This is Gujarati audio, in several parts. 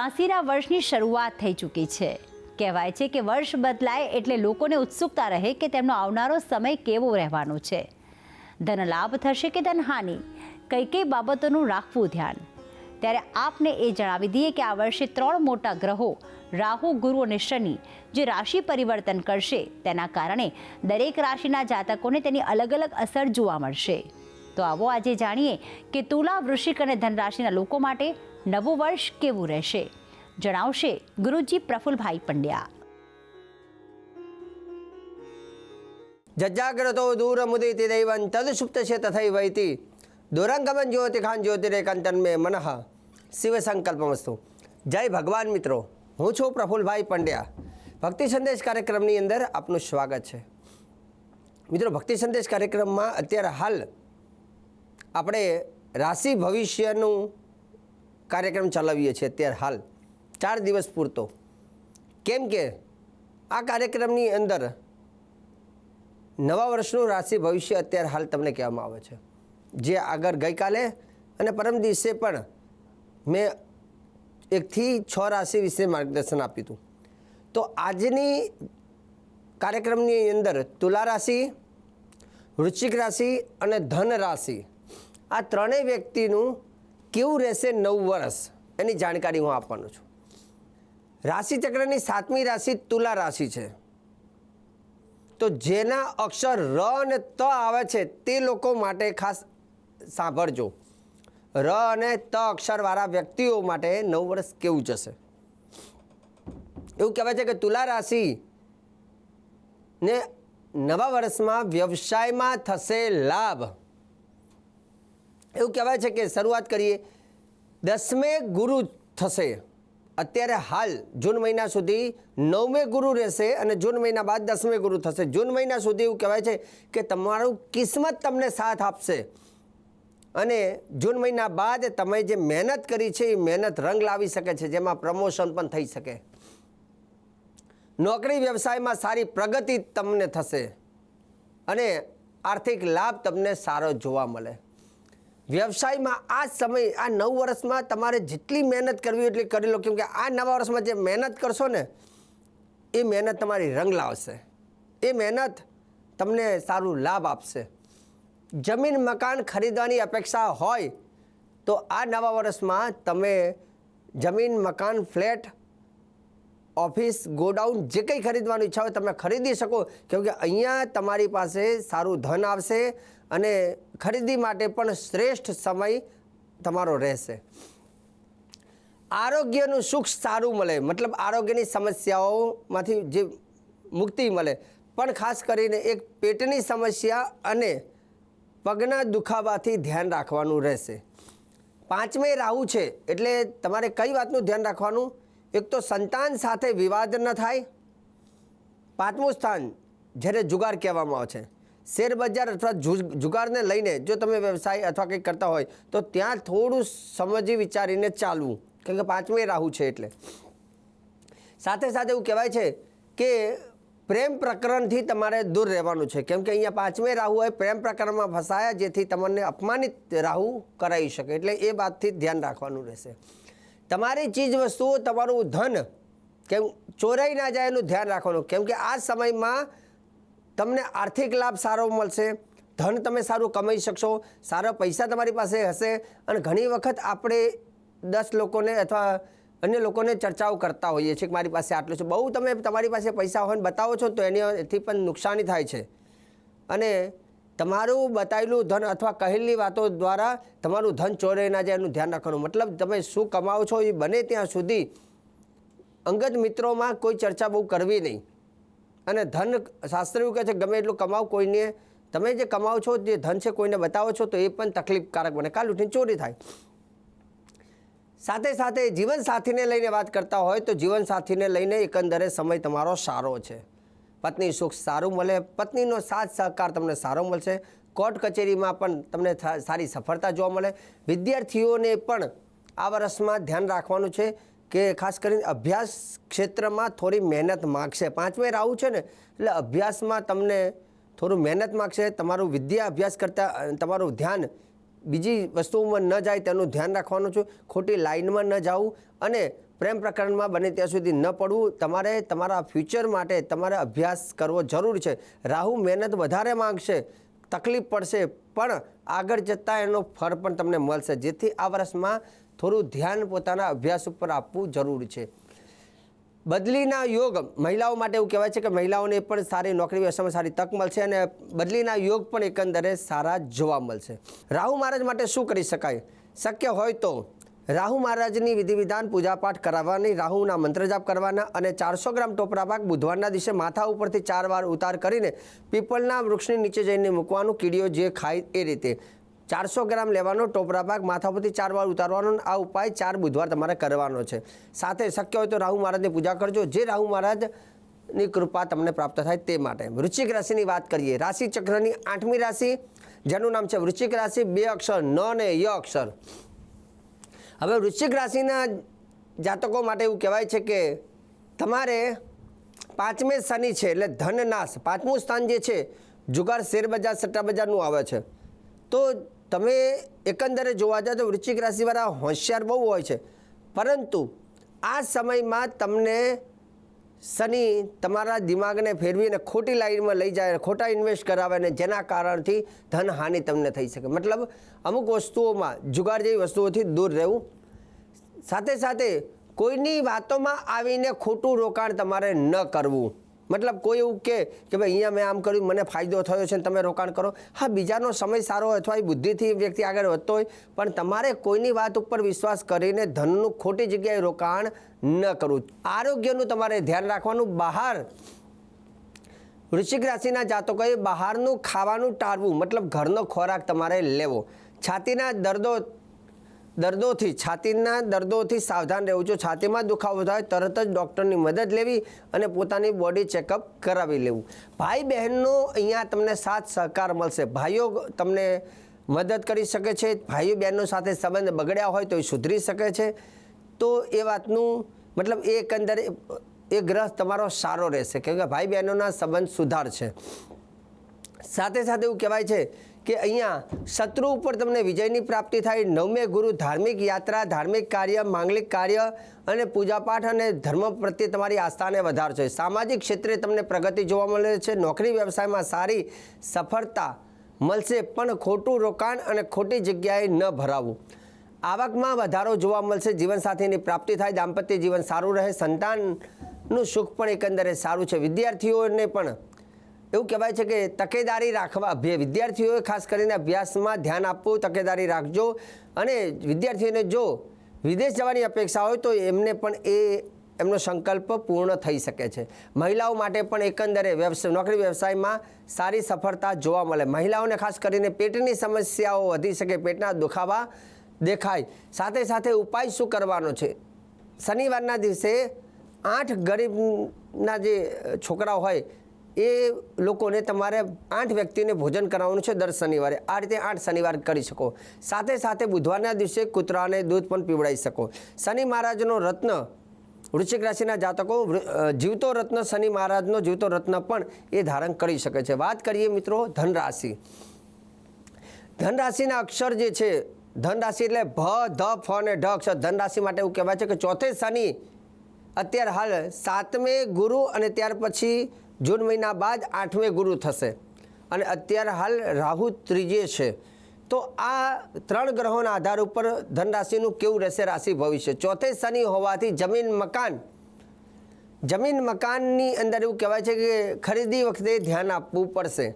બે બ્યાસીના વર્ષની શરૂઆત થઈ ચૂકી છે. કહેવાય છે કે વર્ષ બદલાય એટલે લોકોને ઉત્સુકતા રહે કે તેમનો આવનારો સમય કેવો રહેવાનો છે. ધન લાભ થશે કે ધનહાનિ કઈ કઈ બાબતોનું રાખવું ધ્યાન? ત્યારે આપને એ જણાવી દઈએ કે આ વર્ષે ત્રણ મોટા ગ્રહો, રાહુ, ગુરુ અને શનિ, જે રાશિ પરિવર્તન કરશે, તેના કારણે દરેક રાશિના જાતકોને તેની અલગ અલગ અસર જોવા મળશે. તો આવો આજે જાણીએ કે તુલા, વૃશ્ચિક અને ધન રાશિના લોકો માટે નવું વર્ષ કેવું રહેશે? જણાવશે ગુરુજી પ્રફુલભાઈ પંડ્યા. જજાગ્રતો દૂર મુદિતિ દૈવં તદસુપ્ત છે તથૈ વૈતિ. દુરંગમન જ્યોતિખાન જ્યોતિરેકાંતન મે મનઃ. શિવ સંકલ્પમસ્તુ. જય ભગવાન મિત્રો. હું છું પ્રફુલભાઈ પંડ્યા. ભક્તિ સંદેશ કાર્યક્રમની અંદર આપનું સ્વાગત છે. મિત્રો, ભક્તિ સંદેશ કાર્યક્રમમાં અત્યારે હાલ આપણે રાશિ ભવિષ્યનું કાર્યક્રમ ચલાવીએ છીએ અત્યારે હાલ. ચાર દિવસ પૂરતો. કેમ કે આ કાર્યક્રમની અંદર નવા વર્ષનું રાશિ ભવિષ્ય અત્યારે હાલ તમને કહેવામાં આવે છે. જે આગળ ગઈકાલે અને પરમ દિવસે પણ મેં એકથી છ રાશિ વિશે માર્ગદર્શન આપ્યું હતું. તો આજની કાર્યક્રમની અંદર તુલા રાશિ, વૃશ્ચિક રાશિ અને ધન રાશિ આ ત્રણેય વ્યક્તિનું કેવું રહેશે નવ વર્ષ એની જાણકારી હું આપવાનો છું. રાશિચક્રની સાતમી રાશિ તુલા રાશિ છે. તો જેના અક્ષર ર અને ત આવે છે તે લોકો માટે ખાસ સાંભળજો. ર અને ત અક્ષરવાળા વ્યક્તિઓ માટે નવ વર્ષ કેવું જશે? એવું કહેવાય છે કે તુલા રાશિ ને નવા વર્ષમાં વ્યવસાયમાં થશે લાભ. એવું કહેવાય છે કે શરૂઆત કરીએ. દસમે ગુરુ થશે. અત્યારે હાલ જૂન મહિના સુધી નવમે ગુરુ રહેશે અને જૂન મહિના બાદ દસમે ગુરુ થશે. જૂન મહિના સુધી એવું કહેવાય છે કે તમારું કિસ્મત તમને સાથ આપશે. અને જૂન મહિના બાદ તમે જે મહેનત કરી છે એ મહેનત રંગ લાવી શકે છે, જેમાં પ્રમોશન પણ થઈ શકે. નોકરી વ્યવસાયમાં સારી પ્રગતિ તમને થશે અને આર્થિક લાભ તમને સારો જોવા મળે. વ્યવસાયમાં આ સમય, આ નવ વર્ષમાં તમારે જેટલી મહેનત કરવી એટલી કરી લો. કેમ કે આ નવા વર્ષમાં જે મહેનત કરશો ને, એ મહેનત તમારી રંગ લાવશે. એ મહેનત તમને સારું લાભ આપશે. જમીન, મકાન ખરીદવાની અપેક્ષા હોય તો આ નવા વર્ષમાં તમે જમીન, મકાન, ફ્લેટ ઓફિસ ગોડાઉન જે કંઈ ખરીદવાની ઈચ્છા હોય તમે ખરીદી શકો, કેમકે અહીંયા તમારી પાસે સારું ધન આવશે અને ખરીદી માટે પણ શ્રેષ્ઠ સમય તમારો રહેશે. આરોગ્યનું સુખ સારું મળે, મતલબ આરોગ્યની સમસ્યાઓમાંથી જે મુક્તિ મળે. પણ ખાસ કરીને એક પેટની સમસ્યા અને પગના દુખાવાથી ધ્યાન રાખવાનું રહેશે. પાંચમે રાહુ છે, એટલે તમારે કઈ વાતનું ધ્યાન રાખવાનું? એક તો સંતાન સાથે વિવાદ ન થાય. પાંચમું સ્થાન, જ્યારે જુગાર કહેવામાં આવે છે. શેર બજાર અથવા જુગારને લઈને જો તમે વ્યવસાય અથવા કંઈક કરતા હોય, તો ત્યાં થોડું સમજી વિચારીને ચાલવું. કેમ કે પાંચમે રાહુ છે એટલે. સાથે સાથે એવું કહેવાય છે કે પ્રેમ પ્રકરણથી તમારે દૂર રહેવાનું છે. કેમ કે અહીંયા પાંચમે રાહુ હોય, પ્રેમ પ્રકરણમાં ફસાયા જેથી તમને અપમાનિત રાહુ કરાવી શકે. એટલે એ વાતથી ધ્યાન રાખવાનું રહેશે. તમારી ચીજ વસ્તુઓ, તમારું ધન, કેમ ચોરાઈ ના જાય એનું ધ્યાન રાખવાનું. કેમ કે આ સમયમાં તમને આર્થિક લાભ સારો મળશે, ધન તમે સારું કમાઈ શકશો, સારા પૈસા તમારી પાસે હશે અને ઘણી વખત આપણે દસ લોકોને અથવા અન્ય લોકોને ચર્ચાઓ કરતા હોઈએ છીએ કે મારી પાસે આટલું છે. બહુ તમે તમારી પાસે પૈસા હોય ને બતાવો છો તો એની એથી પણ નુકસાની થાય છે. અને તમારું બતાવેલું ધન અથવા કહેલી વાતો દ્વારા તમારું ધન ચોરાઈ ના જાય એનું ધ્યાન રાખવાનું. મતલબ તમે શું કમાવો છો એ બને ત્યાં સુધી અંગત મિત્રોમાં કોઈ ચર્ચા બહુ કરવી નહીં. અને ધન શાસ્ત્ર એવું કહે છે, ગમે એટલું કમાવ કોઈને. તમે જે કમાવો છો, જે ધન છે કોઈને બતાવો છો તો એ પણ તકલીફકારક બને. કાલ ઉઠીને ચોરી થાય. સાથે સાથે જીવનસાથીને લઈને વાત કરતા હોય તો જીવનસાથીને લઈને એકંદરે સમય તમારો સારો છે. પત્ની સુખ સારું મળે. પત્નીનો સાથ સહકાર તમને સારો મળશે. કોર્ટ કચેરીમાં પણ તમને સારી સફળતા જોવા મળે. વિદ્યાર્થીઓને પણ આ વર્ષમાં ધ્યાન રાખવાનું છે કે ખાસ કરીને અભ્યાસ ક્ષેત્રમાં થોડી મહેનત માગશે. પાંચમે રાહુ છે ને, એટલે અભ્યાસમાં તમને થોડું મહેનત માગશે. તમારું વિદ્યા અભ્યાસ કરતાં, તમારું ધ્યાન બીજી વસ્તુઓમાં ન જાય તેનું ધ્યાન રાખવાનું છે. ખોટી લાઇનમાં ન જવું અને પ્રેમ પ્રકરણમાં બને ત્યાં સુધી ન પડવું. તમારે તમારા ફ્યુચર માટે તમારે અભ્યાસ કરવો જરૂર છે. રાહુ મહેનત વધારે માંગશે, તકલીફ પડશે, પણ આગળ જતાં એનો ફળ પણ તમને મળશે. જેથી આ વર્ષમાં થોડું ધ્યાન પોતાના અભ્યાસ ઉપર આપવું જરૂરી છે. બદલીના યોગ, મહિલાઓ માટે એવું કહેવાય છે કે મહિલાઓને પણ સારી નોકરી, વ્યવસાયમાં સારી તક મળશે અને બદલીના યોગ પણ એકંદરે સારા જોવા મળશે. રાહુ મહારાજ માટે શું કરી શકાય? શક્ય હોય તો રાહુ મહારાજની વિધિ વિધાન પૂજાપાઠ કરાવવાની, રાહુના મંત્ર જાપ કરવાના અને ચારસો ગ્રામ ટોપરા પાક બુધવારના દિવસે માથા ઉપરથી ચાર વાર ઉતાર કરીને પીપળના વૃક્ષની નીચે જઈને મૂકવાનું કીડીઓ જે ખાય એ રીતે. ચારસો ગ્રામ લેવાનો ટોપરા પાક માથા પરથી ચાર વાર ઉતારવાનો આ ઉપાય ચાર બુધવાર તમારે કરવાનો છે. સાથે શક્ય હોય તો રાહુ મહારાજની પૂજા કરજો. જે રાહુ મહારાજની કૃપા તમને પ્રાપ્ત થાય તે માટે. વૃશ્ચિક રાશિની વાત કરીએ. રાશિ ચક્રની આઠમી રાશિ, જેનું નામ છે વૃશ્ચિક રાશિ, બે અક્ષર, ન ને ય અક્ષર. હવે વૃશ્ચિક રાશિના જાતકો માટે એવું કહેવાય છે કે તમારે પાંચમે શનિ છે એટલે ધનનાશ. પાંચમું સ્થાન જે છે, જુગાર, શેરબજાર, સટ્ટાબજારનું સટ્ટા બજારનું આવે છે. તો તમે એકંદરે જોવા જાઓ તો વૃશ્ચિક રાશિવાળા હોશિયાર બહુ હોય છે. પરંતુ આ સમયમાં તમને શનિ તમારા દિમાગને ફેરવીને ખોટી લાઈનમાં લઈ જાય, ખોટા ઇન્વેસ્ટ કરાવે ને જેના કારણથી ધનહાનિ તમને થઈ શકે. મતલબ અમુક વસ્તુઓમાં, જુગાર જેવી વસ્તુઓથી દૂર રહેવું. સાથે સાથે કોઈની વાતોમાં આવીને ખોટું રોકાણ તમારે ન કરવું. મતલબ કોઈ એવું કે કે ભાઈ અહીંયા મેં આમ કર્યું, મને ફાયદો થયો છે ને તમે રોકાણ કરો. હા, બીજાનો સમય સારો અથવા એ બુદ્ધિથી વ્યક્તિ આગળ વધતો હોય, પણ તમારે કોઈની વાત ઉપર વિશ્વાસ કરીને ધનનું ખોટી જગ્યાએ રોકાણ ન કરવું. આરોગ્યનું તમારે ધ્યાન રાખવાનું. બહાર, વૃશ્ચિક રાશિના જાતકોએ બહારનું ખાવાનું ટાળવું. મતલબ ઘરનો ખોરાક તમારે લેવો. છાતીના દર્દો દર્દોથી, છાતીના દર્દોથી સાવધાન રહેવું જો છાતીમાં દુખાવો થાય, તરત જ ડૉક્ટરની મદદ લેવી અને પોતાની બોડી ચેકઅપ કરાવી લેવું. ભાઈ બહેનનો અહીંયા તમને સાથ સહકાર મળશે. ભાઈઓ તમને મદદ કરી શકે છે. ભાઈઓ બહેનો સાથે સંબંધ બગડ્યા હોય તો એ સુધરી શકે છે. તો એ વાતનું મતલબ એ એકંદરે એ ગ્રહ તમારો સારો રહેશે. કેમ કે ભાઈ બહેનોના સંબંધ સુધાર છે. સાથે સાથે એવું કહેવાય છે કે અહીંયા શત્રુ ઉપર તમને વિજયની પ્રાપ્તિ થાય. નવમે ગુરુ ધાર્મિક યાત્રા, ધાર્મિક કાર્ય, માંગલિક કાર્ય અને પૂજાપાઠ અને ધર્મ પ્રત્યે તમારી આસ્થાને વધારશે. સામાજિક ક્ષેત્રે તમને પ્રગતિ જોવા મળે છે. નોકરી વ્યવસાયમાં સારી સફળતા મળશે, પણ ખોટું રોકાણ અને ખોટી જગ્યાએ ન ભરાવવું આવકમાં વધારો જોવા મળશે. જીવનસાથીની પ્રાપ્તિ થાય. દાંપત્ય જીવન સારું રહે. સંતાનનું સુખ પણ એકંદરે સારું છે. વિદ્યાર્થીઓને પણ એવું કહેવાય છે કે તકેદારી રાખવા. વિદ્યાર્થીઓએ ખાસ કરીને અભ્યાસમાં ધ્યાન આપવું, તકેદારી રાખજો અને વિદ્યાર્થીઓને જો વિદેશ જવાની અપેક્ષા હોય તો એમને પણ એ એમનો સંકલ્પ પૂર્ણ થઈ શકે છે. મહિલાઓ માટે પણ એકંદરે વ્યવસાય નોકરી વ્યવસાયમાં સારી સફળતા જોવા મળે. મહિલાઓને ખાસ કરીને પેટની સમસ્યાઓ વધી શકે, પેટના દુખાવા દેખાય. સાથે સાથે ઉપાય શું કરવાનો છે? શનિવારના દિવસે આઠ ગરીબના જે છોકરાઓ હોય એ લોકોને તમારે આઠ વ્યક્તિને ભોજન કરાવવાનું છે દર શનિવારે. આ રીતે આઠ શનિવાર કરી શકો. સાથે સાથે બુધવારના દિવસે કૂતરાને દૂધ પણ પીવડાવી શકો. શનિ મહારાજનો રત્ન, વૃશ્ચિક રાશિના જાતકો જીવતો રત્ન, શનિ મહારાજનો જીવતો રત્ન પણ એ ધારણ કરી શકે છે. વાત કરીએ મિત્રો ધન રાશિ ધન રાશિના અક્ષર જે છે ધન રાશિ એટલે ભ, ધ, ફ અને ઢ અક્ષર. ધન રાશિ માટે એવું કહેવાય છે કે ચોથે શનિ, અત્યારે હાલ સાતમે ગુરુ અને ત્યાર પછી જૂન મહિના બાદ આઠમે ગુરુ થશે. અને અત્યારે હાલ રાહુ ત્રીજે છે. તો આ ત્રણ ગ્રહોના આધાર ઉપર ધન રાશિનું કેવું રહેશે રાશિ ભવિષ્ય? ચોથે શનિ હોવાથી જમીન મકાન. જમીન મકાનની અંદર એવું કહેવાય છે કે ખરીદી વખતે ધ્યાન આપવું પડશે.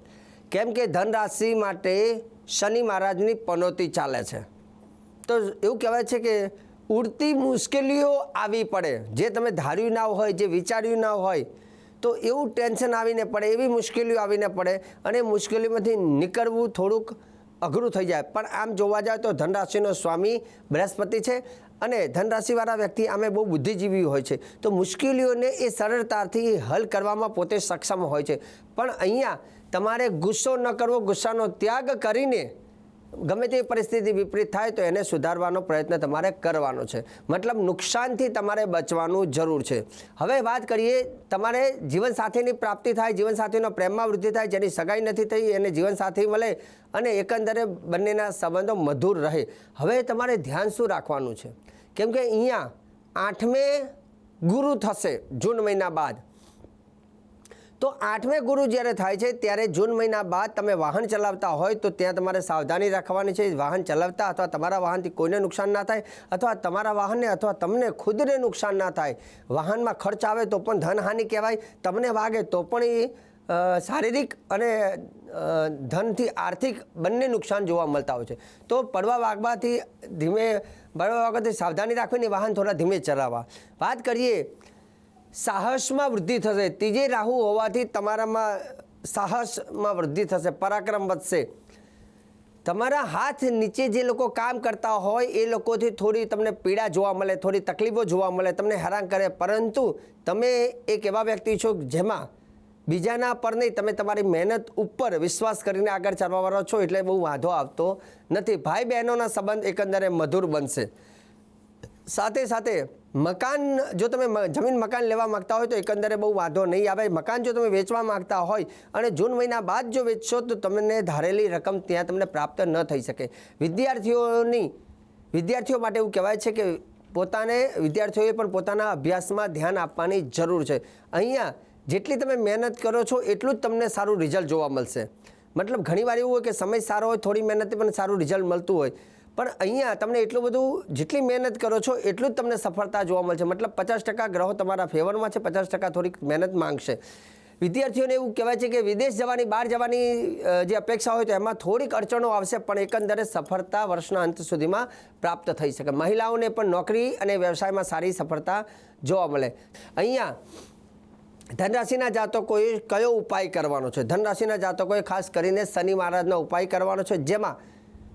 કેમ કે ધન રાશિ માટે શનિ મહારાજની પનોતી ચાલે છે. તો એવું કહેવાય છે કે ઉડતી મુશ્કેલીઓ આવી પડે. જે તમે ધાર્યું ના હોય, જે વિચાર્યું ના હોય તો એવું ટેન્શન આવીને પડે, એવી મુશ્કેલીઓ આવીને પડે અને મુશ્કેલીમાંથી નીકળવું થોડુંક અઘરું થઈ જાય. પણ આમ જોવા જાય તો ધનરાશિનો સ્વામી બૃહસ્પતિ છે અને ધનરાશિવાળા વ્યક્તિ આમે બહુ બુદ્ધિજીવી હોય છે. તો મુશ્કેલીઓને એ સરળતાથી હલ કરવામાં પોતે સક્ષમ હોય છે. પણ અહીંયા તમારે ગુસ્સો ન કરવો, ગુસ્સાનો ત્યાગ કરીને ગમે તેવી પરિસ્થિતિ વિપરીત થાય તો એને સુધારવાનો પ્રયત્ન તમારે કરવાનો છે. મતલબ નુકસાનથી તમારે બચવાનું જરૂર છે. હવે વાત કરીએ, તમારે જીવનસાથીની પ્રાપ્તિ થાય, જીવનસાથીનો પ્રેમમાં વૃદ્ધિ થાય, જેની સગાઈ નથી થઈ, એને જીવનસાથી મળે અને એકંદરે બંનેના સંબંધો મધુર રહે. હવે તમારે ધ્યાન શું રાખવાનું છે? કેમ કે અહીંયા આઠમે ગુરુ થશે, જૂન મહિના બાદ. તો આઠમે ગુરુ જ્યારે થાય છે, ત્યારે જૂન મહિના બાદ તમે વાહન ચલાવતા હોય તો ત્યાં તમારે સાવધાની રાખવાની છે. વાહન ચલાવતા અથવા તમારા વાહનથી કોઈને નુકસાન ના થાય અથવા તમારા વાહનને અથવા તમને ખુદને નુકસાન ના થાય. વાહનમાં ખર્ચ આવે તો પણ ધનહાનિ કહેવાય. તમને વાગે તો પણ એ શારીરિક અને ધનથી આર્થિક બંને નુકસાન જોવા મળતા હોય છે. તો પડવા વાગવાથી ધીમે, પડવા વાગવાથી સાવધાની રાખવીને વાહન થોડા ધીમે ચલાવવા. વાત કરીએ સાહસમાં વૃદ્ધિ થશે. ત્રીજી રાહુ હોવાથી તમારામાં સાહસમાં વૃદ્ધિ થશે. પરાક્રમ વધશે. તમારા હાથ નીચે જે લોકો કામ કરતા હોય, એ લોકોથી થોડી તમને પીડા જોવા મળે, થોડી તકલીફો જોવા મળે, તમને હેરાન કરે. પરંતુ તમે એક એવા વ્યક્તિ છો જેમાં બીજાના પર નહીં, તમે તમારી મહેનત ઉપર વિશ્વાસ કરીને આગળ ચાલવાવાળો છો, એટલે બહુ વાંધો આવતો નથી. ભાઈ બહેનોના સંબંધ એકંદરે મધુર બનશે. સાથે સાથે મકાન, જો તમે જમીન મકાન લેવા માગતા હોય તો એકંદરે બહુ વાંધો નહીં આવે. મકાન જો તમે વેચવા માગતા હોય અને જૂન મહિના બાદ જો વેચશો તો તમને ધારેલી રકમ ત્યાં તમને પ્રાપ્ત ન થઈ શકે. વિદ્યાર્થીઓની, વિદ્યાર્થીઓ માટે એવું કહેવાય છે કે પોતાને, વિદ્યાર્થીઓએ પણ પોતાના અભ્યાસમાં ધ્યાન આપવાની જરૂર છે. અહીંયા જેટલી તમે મહેનત કરો છો એટલું જ તમને સારું રિઝલ્ટ જોવા મળશે. મતલબ ઘણીવાર એવું હોય કે સમય સારો હોય, થોડી મહેનતે પણ સારું રિઝલ્ટ મળતું હોય. પણ અહીંયા તમને એટલું બધું જેટલી મહેનત કરો છો, એટલું જ તમને સફળતા જોવા મળશે. મતલબ પચાસ ટકા ગ્રહો તમારા ફેવરમાં છે, પચાસ ટકા થોડીક મહેનત માંગશે. વિદ્યાર્થીઓને એવું કહેવાય છે કે વિદેશ જવાની, બહાર જવાની જે અપેક્ષા હોય તો એમાં થોડીક અડચણો આવશે, પણ એકંદરે સફળતા વર્ષના અંત સુધીમાં પ્રાપ્ત થઈ શકે. મહિલાઓને પણ નોકરી અને વ્યવસાયમાં સારી સફળતા જોવા મળે. અહીંયા ધનરાશિના જાતકોએ કયો ઉપાય કરવાનો છે? ધનરાશિના જાતકોએ ખાસ કરીને શનિ મહારાજનો ઉપાય કરવાનો છે, જેમાં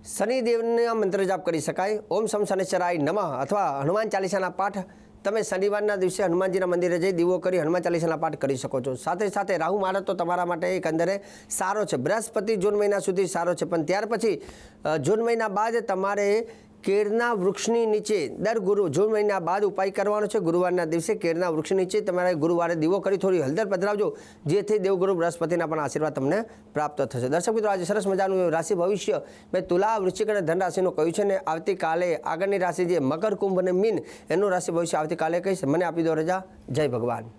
શનિદેવના મંત્ર જાપ કરી શકાય. ઓમ સમ શનિશ્ચરાય નમઃ અથવા હનુમાન ચાલીસાના પાઠ તમે શનિવારના દિવસે હનુમાનજીના મંદિરે જઈ દીવો કરી હનુમાન ચાલીસાના પાઠ કરી શકો છો. સાથે સાથે રાહુ મહારાજ તો તમારા માટે એક અંદરે સારો છે. બૃહસ્પતિ જૂન મહિના સુધી સારો છે. પણ ત્યાર પછી જૂન મહિના બાદ તમારે કેળના વૃક્ષની નીચે દર ગુરુ જૂન મહિના બાદ ઉપાય કરવાનો છે. ગુરુવારના દિવસે કેળના વૃક્ષ નીચે તમારે ગુરુવારે દીવો કરી થોડી હળદર પધરાવજો, જેથી દેવગુરુ બૃહસ્પતિના પણ આશીર્વાદ તમને પ્રાપ્ત થશે. દર્શક મિત્રો, આજે સરસ મજાનું રાશિ ભવિષ્ય. મેં તુલા વૃશ્ચિક અને ધન રાશિનું કહ્યું છે ને, આવતીકાલે આગળની રાશિ જે મકર, કુંભ અને મીન, એનું રાશિ ભવિષ્ય આવતીકાલે કહીશ. મને આપી દો રજા. જય ભગવાન.